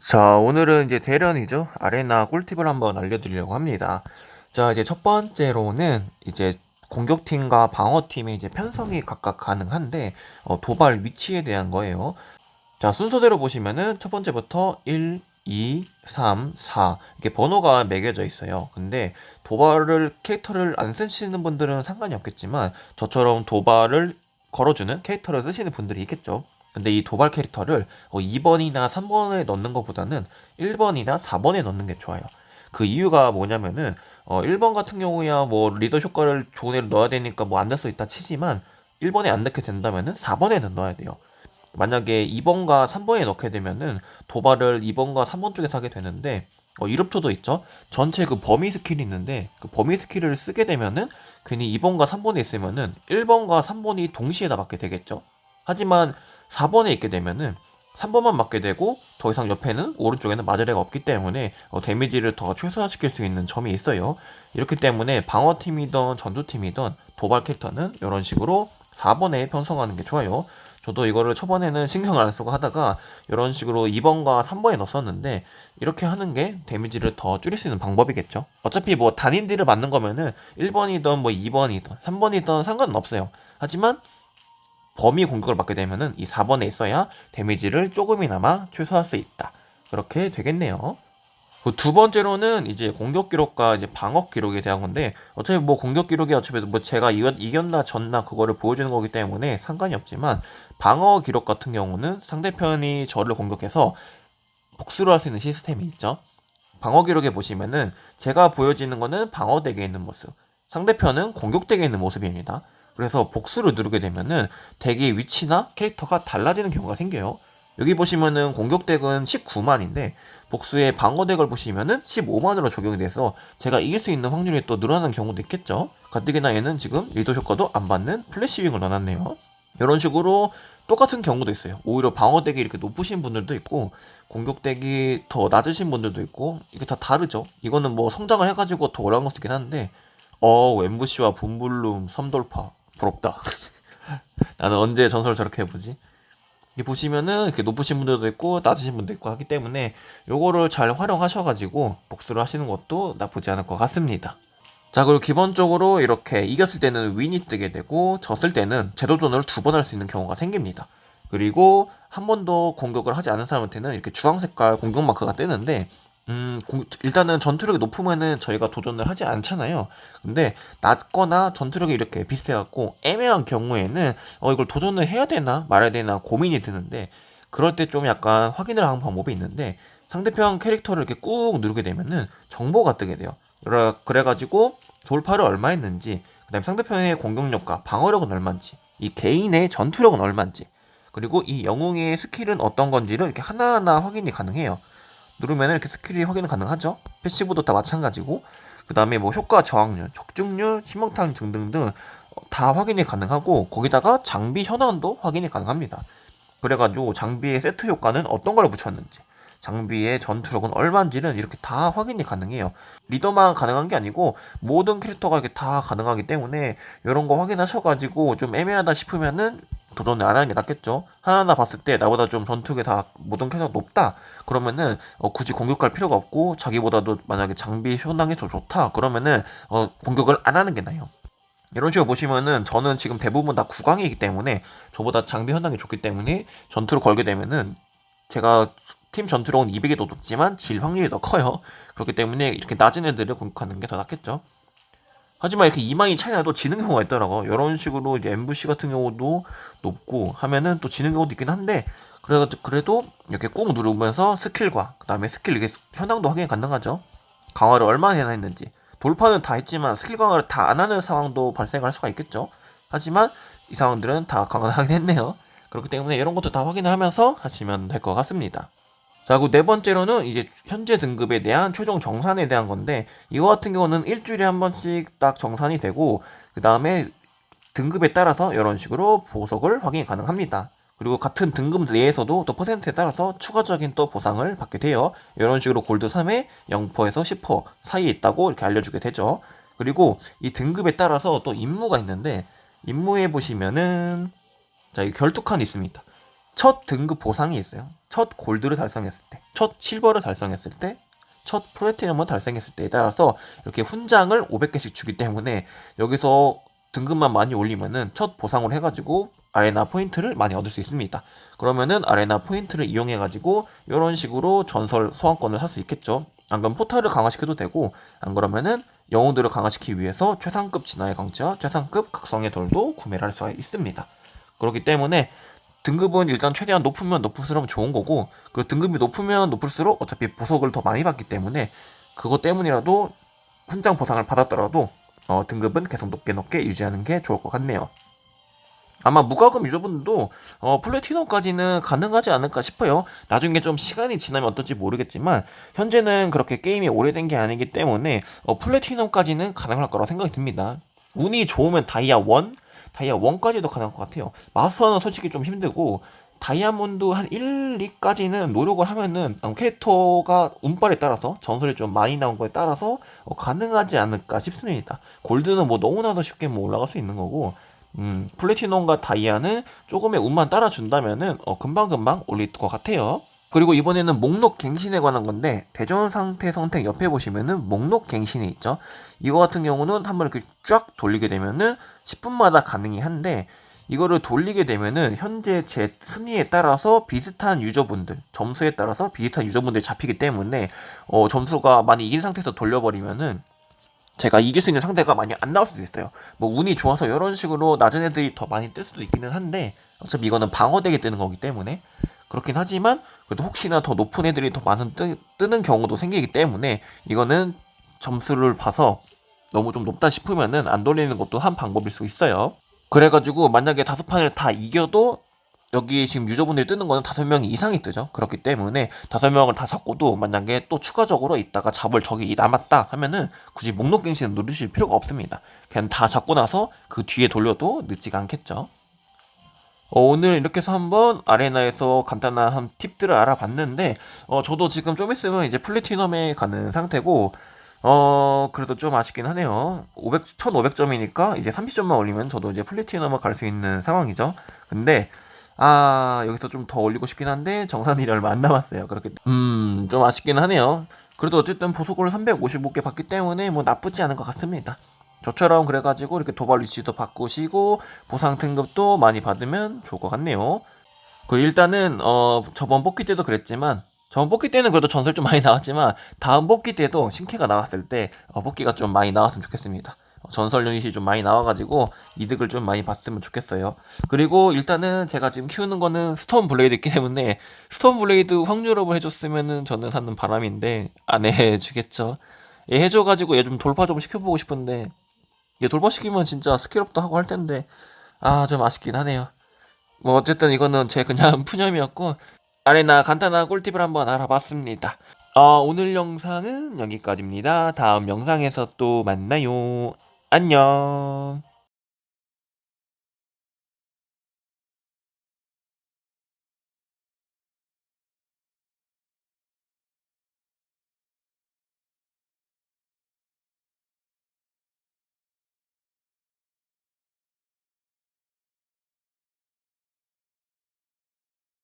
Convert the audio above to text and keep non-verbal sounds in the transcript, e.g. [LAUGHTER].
자, 오늘은 이제 대련이죠. 아레나 꿀팁을 한번 알려드리려고 합니다. 자, 이제 첫 번째로는 이제 공격팀과 방어팀의 이제 편성이 각각 가능한데, 어, 도발 위치에 대한 거예요. 자, 순서대로 보시면은 첫 번째부터 1, 2, 3, 4 이렇게 번호가 매겨져 있어요. 근데 도발을 캐릭터를 안 쓰시는 분들은 상관이 없겠지만 저처럼 도발을 걸어주는 캐릭터를 쓰시는 분들이 있겠죠. 근데 이 도발 캐릭터를 2번이나 3번에 넣는 것보다는 1번이나 4번에 넣는 게 좋아요. 그 이유가 뭐냐면은 어 1번 같은 경우야 뭐 리더 효과를 좋은 애를 넣어야 되니까 뭐 안 넣을 수 있다 치지만 1번에 안 넣게 된다면은 4번에는 넣어야 돼요. 만약에 2번과 3번에 넣게 되면은 도발을 2번과 3번 쪽에서 하게 되는데 어, 이롭토도 있죠. 전체 그 범위 스킬이 있는데 그 범위 스킬을 쓰게 되면은 괜히 2번과 3번에 있으면은 1번과 3번이 동시에 다 맞게 되겠죠. 하지만 4번에 있게 되면은 3번만 맞게 되고 더 이상 옆에는 오른쪽에는 맞을 애가 없기 때문에 어, 데미지를 더 최소화시킬 수 있는 점이 있어요. 이렇기 때문에 방어팀이든 전투팀이든 도발 캐릭터는 이런 식으로 4번에 편성하는 게 좋아요. 저도 이거를 초반에는 신경을 안 쓰고 하다가 이런 식으로 2번과 3번에 넣었었는데 이렇게 하는 게 데미지를 더 줄일 수 있는 방법이겠죠. 어차피 뭐 단인 딜을 맞는 거면은 1번이든 뭐 2번이든 3번이든 상관은 없어요. 하지만 범위 공격을 받게 되면은 이 4번에 있어야 데미지를 조금이나마 최소화할 수 있다. 그렇게 되겠네요. 그두 번째로는 이제 공격 기록과 이제 방어 기록에 대한 건데 어차피 뭐 공격 기록이 어차피 뭐 제가 이겼, 이겼 나 졌나 그거를 보여주는 거기 때문에 상관이 없지만 방어 기록 같은 경우는 상대편이 저를 공격해서 복수를 할 수 있는 시스템이 있죠. 방어 기록에 보시면은 제가 보여지는 거는 방어덱에 있는 모습, 상대편은 공격덱에 있는 모습입니다. 그래서 복수를 누르게 되면은 덱의 위치나 캐릭터가 달라지는 경우가 생겨요. 여기 보시면은 공격덱은 19만인데 복수의 방어덱을 보시면은 15만으로 적용이 돼서 제가 이길 수 있는 확률이 또 늘어나는 경우도 있겠죠. 가뜩이나 얘는 지금 리더 효과도 안 받는 플래시 윙을 넣어놨네요. 이런 식으로 똑같은 경우도 있어요. 오히려 방어덱이 이렇게 높으신 분들도 있고 공격덱이 더 낮으신 분들도 있고 이게 다 다르죠. 이거는 뭐 성장을 해가지고 더 올라간 걸 수도 있긴 한데 어 웸부시와 분블룸 3돌파 부럽다. [LAUGHS] 나는 언제 전설 저렇게 해보지? 이 보시면은 이렇게 높으신 분들도 있고 낮으신 분도 있고 하기 때문에 요거를 잘 활용하셔가지고 복수를 하시는 것도 나쁘지 않을 것 같습니다. 자 그리고 기본적으로 이렇게 이겼을 때는 윈이 뜨게 되고 졌을 때는 제도전을 두 번 할 수 있는 경우가 생깁니다. 그리고 한 번도 공격을 하지 않은 사람한테는 이렇게 주황 색깔 공격 마크가 뜨는데 음, 공- 일단은 전투력이 높으면은 저희가 도전을 하지 않잖아요. 근데 낮거나 전투력이 이렇게 비슷해갖고 애매한 경우에는 어, 이걸 도전을 해야 되나 말아야 되나 고민이 드는데 그럴 때 좀 약간 확인을 하는 방법이 있는데 상대편 캐릭터를 이렇게 꾹 누르게 되면은 정보가 뜨게 돼요. 그래, 그래가지고 돌파를 얼마 했는지, 그 다음에 상대편의 공격력과 방어력은 얼마인지, 이 개인의 전투력은 얼마인지, 그리고 이 영웅의 스킬은 어떤 건지를 이렇게 하나하나 확인이 가능해요. 누르면 이렇게 스킬이 확인 가능하죠. 패시브도 다 마찬가지고 그 다음에 뭐 효과 저항률, 적중률, 희망탄 등등등 어, 다 확인이 가능하고 거기다가 장비 현황도 확인이 가능합니다. 그래가지고 장비의 세트 효과는 어떤 걸 붙였는지 장비의 전투력은 얼마인지는 이렇게 다 확인이 가능해요. 리더만 가능한 게 아니고 모든 캐릭터가 이렇게 다 가능하기 때문에 이런 거 확인하셔가지고 좀 애매하다 싶으면은 도전을 안 하는 게 낫겠죠. 하나하나 봤을 때 나보다 좀 전투력이 다 모든 캐릭터가 높다. 그러면은 어, 굳이 공격할 필요가 없고 자기보다도 만약에 장비 현황이 더 좋다. 그러면은 어, 공격을 안 하는 게 나아요. 이런 식으로 보시면은 저는 지금 대부분 다 구강이기 때문에 저보다 장비 현황이 좋기 때문에 전투를 걸게 되면은 제가 팀 전투력은 200이 더 높지만 질 확률이 더 커요. 그렇기 때문에 이렇게 낮은 애들을 공격하는 게 더 낫겠죠. 하지만 이렇게 이망이 차이 나도 지는 경우가 있더라고요. 이런 식으로 이제 MVC 같은 경우도 높고 하면은 또 지는 경우도 있긴 한데 그래도 그래도 이렇게 꾹 누르면서 스킬과 그다음에 스킬 이게 현황도 확인이 가능하죠. 강화를 얼마나 했는지 돌파는 다 했지만 스킬 강화를 다 안 하는 상황도 발생할 수가 있겠죠. 하지만 이 상황들은 다 강화하긴 했네요. 그렇기 때문에 이런 것도 다 확인을 하면서 하시면 될 것 같습니다. 자, 그리고 네 번째로는 이제 현재 등급에 대한 최종 정산에 대한 건데 이거 같은 경우는 일주일에 한 번씩 딱 정산이 되고 그 다음에 등급에 따라서 이런 식으로 보석을 확인이 가능합니다. 그리고 같은 등급 내에서도 또 퍼센트에 따라서 추가적인 또 보상을 받게 돼요. 이런 식으로 골드 3에 0%에서 10% 사이에 있다고 이렇게 알려주게 되죠. 그리고 이 등급에 따라서 또 임무가 있는데 임무에 보시면은 자, 이 결투칸이 있습니다. 첫 등급 보상이 있어요. 첫 골드를 달성했을 때, 첫 실버를 달성했을 때, 첫 플래티넘을 달성했을 때에 따라서 이렇게 훈장을 500개씩 주기 때문에 여기서 등급만 많이 올리면은 첫 보상으로 해가지고 아레나 포인트를 많이 얻을 수 있습니다. 그러면은 아레나 포인트를 이용해가지고 이런 식으로 전설 소환권을 살 수 있겠죠. 안 그러면 포탈을 강화시켜도 되고 안 그러면은 영웅들을 강화시키기 위해서 최상급 진화의 강체와 최상급 각성의 돌도 구매를 할 수가 있습니다. 그렇기 때문에 등급은 일단 최대한 높으면 높을수록 좋은 거고 그 등급이 높으면 높을수록 어차피 보석을 더 많이 받기 때문에 그것 때문이라도 훈장 보상을 받았더라도 어, 등급은 계속 높게 높게 유지하는 게 좋을 것 같네요. 아마 무과금 유저분들도 어, 플래티넘까지는 가능하지 않을까 싶어요. 나중에 좀 시간이 지나면 어떨지 모르겠지만 현재는 그렇게 게임이 오래된 게 아니기 때문에 어, 플래티넘까지는 가능할 거라고 생각이 듭니다. 운이 좋으면 다이아 1, 다이아 1까지도 가능할 것 같아요. 마스터는 솔직히 좀 힘들고 다이아몬드 한 1, 2까지는 노력을 하면은 어, 캐릭터가 운빨에 따라서 전설이 좀 많이 나온 거에 따라서 어, 가능하지 않을까 싶습니다. 골드는 뭐 너무나도 쉽게 뭐 올라갈 수 있는 거고 음, 플래티넘과 다이아는 조금의 운만 따라준다면은 어, 금방금방 올릴 것 같아요. 그리고 이번에는 목록 갱신에 관한 건데 대전 상태 선택 옆에 보시면은 목록 갱신이 있죠. 이거 같은 경우는 한번 이렇게 쫙 돌리게 되면은 10분마다 가능이 한데 이거를 돌리게 되면은 현재 제 순위에 따라서 비슷한 유저분들 점수에 따라서 비슷한 유저분들이 잡히기 때문에 어, 점수가 많이 이긴 상태에서 돌려버리면은 제가 이길 수 있는 상대가 많이 안 나올 수도 있어요. 뭐 운이 좋아서 이런 식으로 낮은 애들이 더 많이 뜰 수도 있기는 한데 어차피 이거는 방어되게 뜨는 거기 때문에 그렇긴 하지만 그래도 혹시나 더 높은 애들이 더 많은 뜨, 뜨는 경우도 생기기 때문에 이거는 점수를 봐서 너무 좀 높다 싶으면은 안 돌리는 것도 한 방법일 수 있어요. 그래가지고 만약에 다섯 판을 다 이겨도 여기 지금 유저분들이 뜨는 거는 다섯 명이 이상이 뜨죠. 그렇기 때문에 다섯 명을 다 잡고도 만약에 또 추가적으로 있다가 잡을 적이 남았다 하면은 굳이 목록 갱신을 누르실 필요가 없습니다. 그냥 다 잡고 나서 그 뒤에 돌려도 늦지가 않겠죠. 어, 오늘 이렇게 해서 한번 아레나에서 간단한 한 팁들을 알아봤는데 어, 저도 지금 좀 있으면 이제 플래티넘에 가는 상태고 어, 그래도 좀 아쉽긴 하네요. 500, 1500점이니까 이제 30점만 올리면 저도 이제 플래티넘을 갈 수 있는 상황이죠. 근데 아, 여기서 좀 더 올리고 싶긴 한데 정산일이 얼마 안 남았어요. 그렇게 음, 좀 아쉽긴 하네요. 그래도 어쨌든 보석을 355개 받기 때문에 뭐 나쁘지 않은 것 같습니다. 저처럼 그래가지고 이렇게 도발 위치도 바꾸시고 보상 등급도 많이 받으면 좋을 것 같네요. 그 일단은 어 저번 뽑기 때도 그랬지만 저번 뽑기 때는 그래도 전설 좀 많이 나왔지만 다음 뽑기 때도 신캐가 나왔을 때 어, 뽑기가 좀 많이 나왔으면 좋겠습니다. 어, 전설 유닛이 좀 많이 나와가지고 이득을 좀 많이 봤으면 좋겠어요. 그리고 일단은 제가 지금 키우는 거는 스톤 블레이드 있기 때문에 스톤 블레이드 확률업을 해줬으면은 저는 하는 바람인데 안 해주겠죠. 얘 해줘가지고 얘 좀 돌파 좀 시켜보고 싶은데 얘 돌파시키면 진짜 스킬업도 하고 할 텐데 아 좀 아쉽긴 하네요. 뭐 어쨌든 이거는 제 그냥 [LAUGHS] 푸념이었고 아레나 간단한 꿀팁을 한번 알아봤습니다. 어, 오늘 영상은 여기까지입니다. 다음 영상에서 또 만나요. 안녕.